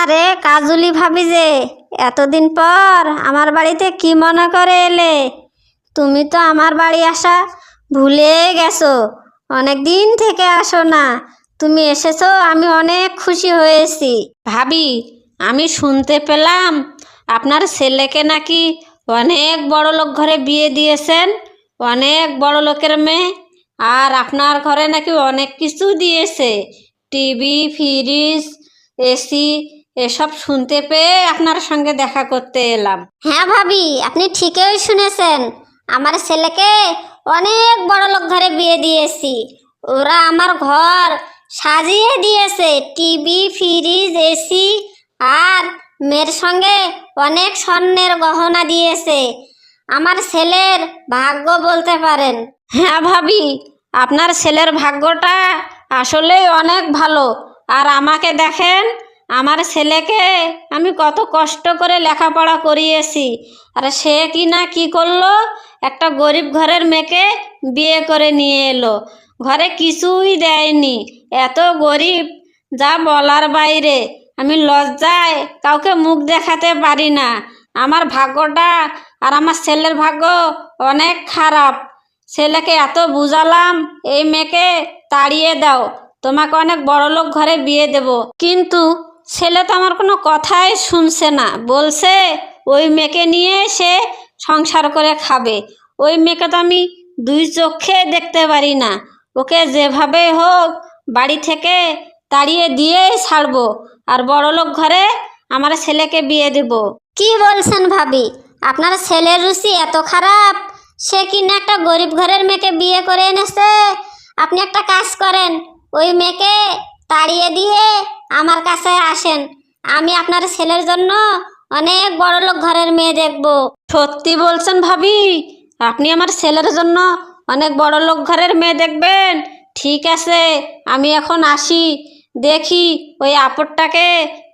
আরে কাজুলি ভাবি যে, এতদিন পর আমার বাড়িতে কি মনে করে এলে? তুমি তো আমার বাড়ি আসা ভুলে গেছো অনেক দিন থেকে আসো না। তুমি এসেছ, আমি অনেক খুশি হয়েছি। ভাবি, আমি শুনতে পেলাম আপনার ছেলেকে নাকি অনেক বড় লোক ঘরে বিয়ে দিয়েছেন, অনেক বড় লোকের মেয়ে, আর আপনার ঘরে নাকি অনেক কিছু দিয়েছে। টিভি, ফ্রিজ, এসি এসব শুনতে পেয়ে আপনার সঙ্গে দেখা করতে এলাম। হ্যাঁ ভাবি আপনি ঠিকই শুনেছেন। আমার ছেলেকে অনেক বড় লোক ঘরে বিয়ে দিয়েছি। ওরা আমার ঘর সাজিয়ে দিয়েছে টিভি ফ্রিজ এসি আর মেয়ের সঙ্গে অনেক স্বর্ণের গহনা দিয়েছে। আমার ছেলের ভাগ্য বলতে পারেন। হ্যাঁ ভাবি আপনার ছেলের ভাগ্যটা আসলেই অনেক ভালো। আর আমাকে দেখেন আমার ছেলেকে আমি কত কষ্ট করে লেখাপড়া করিয়েছি। আর সে কি না কি করল? একটা গরিব ঘরের মেয়েকে বিয়ে করে নিয়ে এলো। ঘরে কিছুই দেয়নি। এত গরিব, যা বলার বাইরে। আমি লজ্জায় কাউকে মুখ দেখাতে পারি না। আমার ভাগ্যটা আর আমার ছেলের ভাগ্য অনেক খারাপ। ছেলেকে এত বুঝালাম, এই মেয়েকে তাড়িয়ে দাও। তোমাকে অনেক বড় লোক ঘরে বিয়ে দেব। কিন্তু ছেলে তো আমার কোনো কথাই শুনছে না। বলছে, ওই মেয়েকে নিয়ে সে সংসার করে খাবে। ওই মেয়েকে তো আমি দুই চোখে দেখতে পারি না। ওকে যেভাবে হোক বাড়ি থেকে তাড়িয়ে দিয়েই ছাড়বো আর বড় লোক ঘরে আমার ছেলেকে বিয়ে দেব। কি বলছেন ভাবি? আপনার ছেলের রুচি এত খারাপ। সে কিনা একটা গরিব ঘরের মেয়েকে বিয়ে করে এনেছে? আপনি একটা কাজ করেন, ওই মেয়েকে তাড়িয়ে দিয়ে আমার কাছে আসেন। আমি আপনার ছেলের জন্য অনেক বড় লোক ঘরের মেয়ে দেখব। সত্যি বলছেন ভাবি আপনি আমার ছেলের জন্য অনেক বড় লোক ঘরের মেয়ে দেখবেন। ঠিক আছে আমি এখন আসি। দেখি ওই আপদটাকে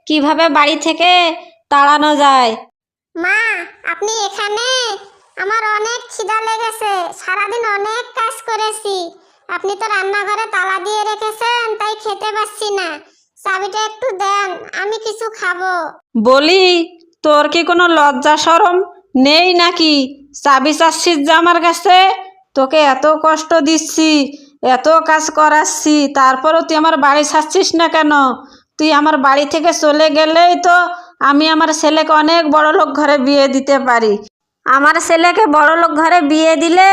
কীভাবে বাড়ি থেকে তাড়ানো যায়। মা আপনি এখানে? আমার অনেক খিদা লেগেছে সারাদিন অনেক কাজ করেছি। আপনি তো রান্নাঘরে তালা দিয়ে রেখেছেন, তাই খেতে পাচ্ছি না। চাবিটা একটু দেন, আমি কিছু খাব। বলি, তোর কি কোনো লজ্জা সরম নেই নাকি? চাবি চাচ্ছিস যে আমার কাছে? তোকে এত কষ্ট দিচ্ছি, এত কাজ করাচ্ছি, তারপরও তুই আমার বাড়ি ছাড়ছিস না কেন? তুই আমার বাড়ি থেকে চলে গেলেই তো আমি আমার ছেলেকে অনেক বড় লোক ঘরে বিয়ে দিতে পারি। আমার ছেলেকে বড় লোক ঘরে বিয়ে দিলে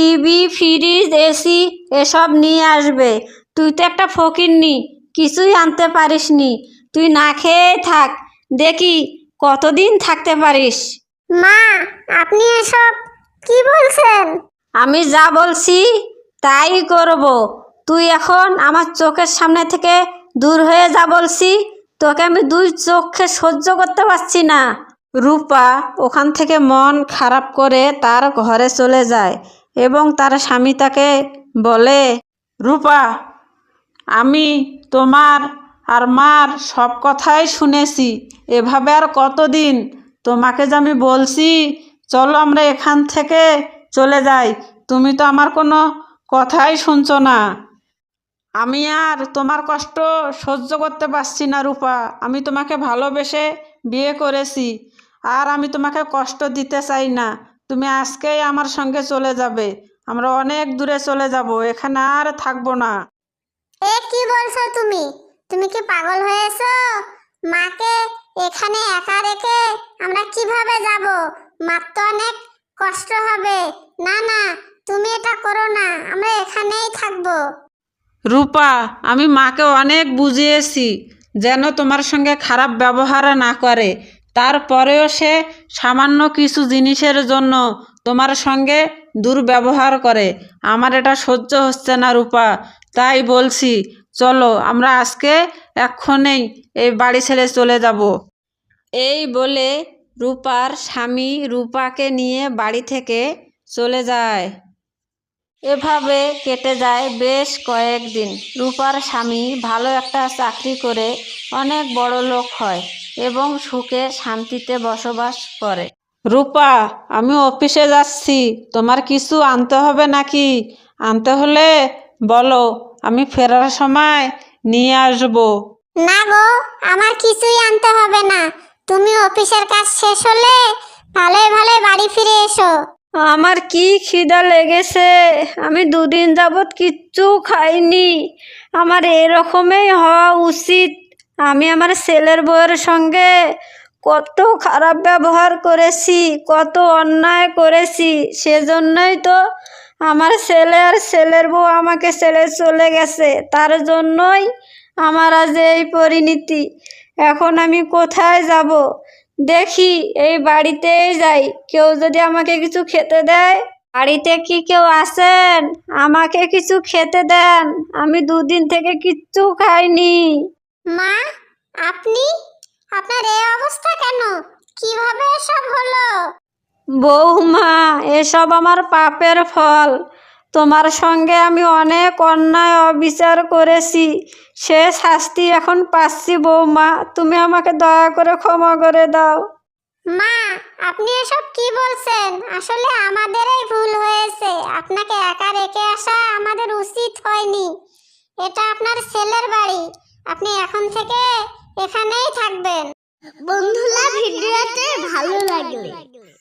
টিভি ফ্রিজ এসি এসব নিয়ে আসবে। তুই তো একটা ফকির নি কিছুই আনতে পারিস নি। তুই না খেয়ে থাক দেখি কতদিন থাকতে পারিস। মা আপনি এসব কি বলছেন? আমি যা বলছি তাই করব। তুই এখন আমার চোখের সামনে থেকে দূর হয়ে যা বলছি তোকে আমি দুই চোখে সহ্য করতে পারছি না। রূপা ওখান থেকে মন খারাপ করে তার ঘরে চলে যায়। এবং তার স্বামী তাকে বলে, রূপা, আমি তোমার আর মার সব কথাই শুনেছি। এভাবে আর কতদিন? তোমাকে যে আমি বলছি, চলো আমরা এখান থেকে চলে যাই। তুমি তো আমার কোনো কথাই শুনছো না। আমি আর তোমার কষ্ট সহ্য করতে পারছি না, রূপা। আমি তোমাকে ভালোবেসে বিয়ে করেছি। আর আমি তোমাকে কষ্ট দিতে চাই না। তুমি আজকেই আমার সঙ্গে চলে যাবে। আমরা অনেক দূরে চলে যাব এখানে আর থাকব না। এ কি বলছো তুমি? তুমি কি পাগল হয়েছো? মাকে এখানে একা রেখে আমরা কীভাবে যাব? মার তো অনেক কষ্ট হবে। না না তুমি এটা করো না আমরা এখানেই থাকব। রূপা আমি মাকে অনেক বুঝিয়েছি যেন তোমার সঙ্গে খারাপ ব্যবহার না করে। তারপরেও সে সামান্য কিছু জিনিসের জন্য তোমার সঙ্গে দুর্ব্যবহার করে। আমার এটা সহ্য হচ্ছে না রূপা। তাই বলছি, চলো আমরা আজকে এক্ষণেই এই বাড়ি ছেড়ে চলে যাব। এই বলে রূপার স্বামী রূপাকে নিয়ে বাড়ি থেকে চলে যায়। এভাবে কেটে যায় বেশ কয়েকদিন। রূপার স্বামী ভালো একটা চাকরি করে অনেক বড় লোক হয়। এবং সুখে শান্তিতে বসবাস করে। রূপা আমি অফিসে যাচ্ছি। তোমার কিছু আনতে হবে নাকি? আনতে হলে বলো আমি ফেরার সময় নিয়ে আসব। না গো আমার কিছুই আনতে হবে না। তুমি অফিসের কাজ শেষ হলে ভালোই ভালোই বাড়ি ফিরে এসো। আমার কি খিদা লেগেছে? আমি দুদিন যাবৎ কিচ্ছু খাইনি। আমার এরকমই হওয়া উচিত। আমি আমার ছেলের বউয়ের সঙ্গে কত খারাপ ব্যবহার করেছি, কত অন্যায় করেছি। সেজন্যই তো আমার ছেলে আর ছেলের বউ আমাকে ছেড়ে চলে গেছে। তার জন্যই আমার আজ এই পরিণতি। এখন আমি কোথায় যাব? দেখি, এই বাড়িতেই যাই। কেউ যদি আমাকে কিছু খেতে দেয়? বাড়িতে কি কেউ আছেন? আমাকে কিছু খেতে দেন। আমি দুদিন থেকে কিচ্ছু খাইনি। মা আপনি? আপনার এই অবস্থা কেন? কীভাবে এসব হলো? বৌমা এসব আমার পাপের ফল। তোমার সঙ্গে আমি অনেক অন্যায় অবিচার করেছি। সে শাস্তি এখন পাচ্ছি বৌমা। তুমি আমাকে দয়া করে ক্ষমা করে দাও। মা আপনি এসব কি বলছেন? আসলে আমাদেরই ভুল হয়েছে। আপনাকে একা রেখে আসা আমাদের উচিত হয়নি। এটা আপনার ছেলের বাড়ি। আপনি এখন থেকে এখানেই থাকবেন। বন্ধুরা, ভিডিওতে ভালো লাগলে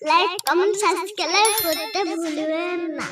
লাইক কমেন্ট সাবস্ক্রাইব করতে ভুলবেন না।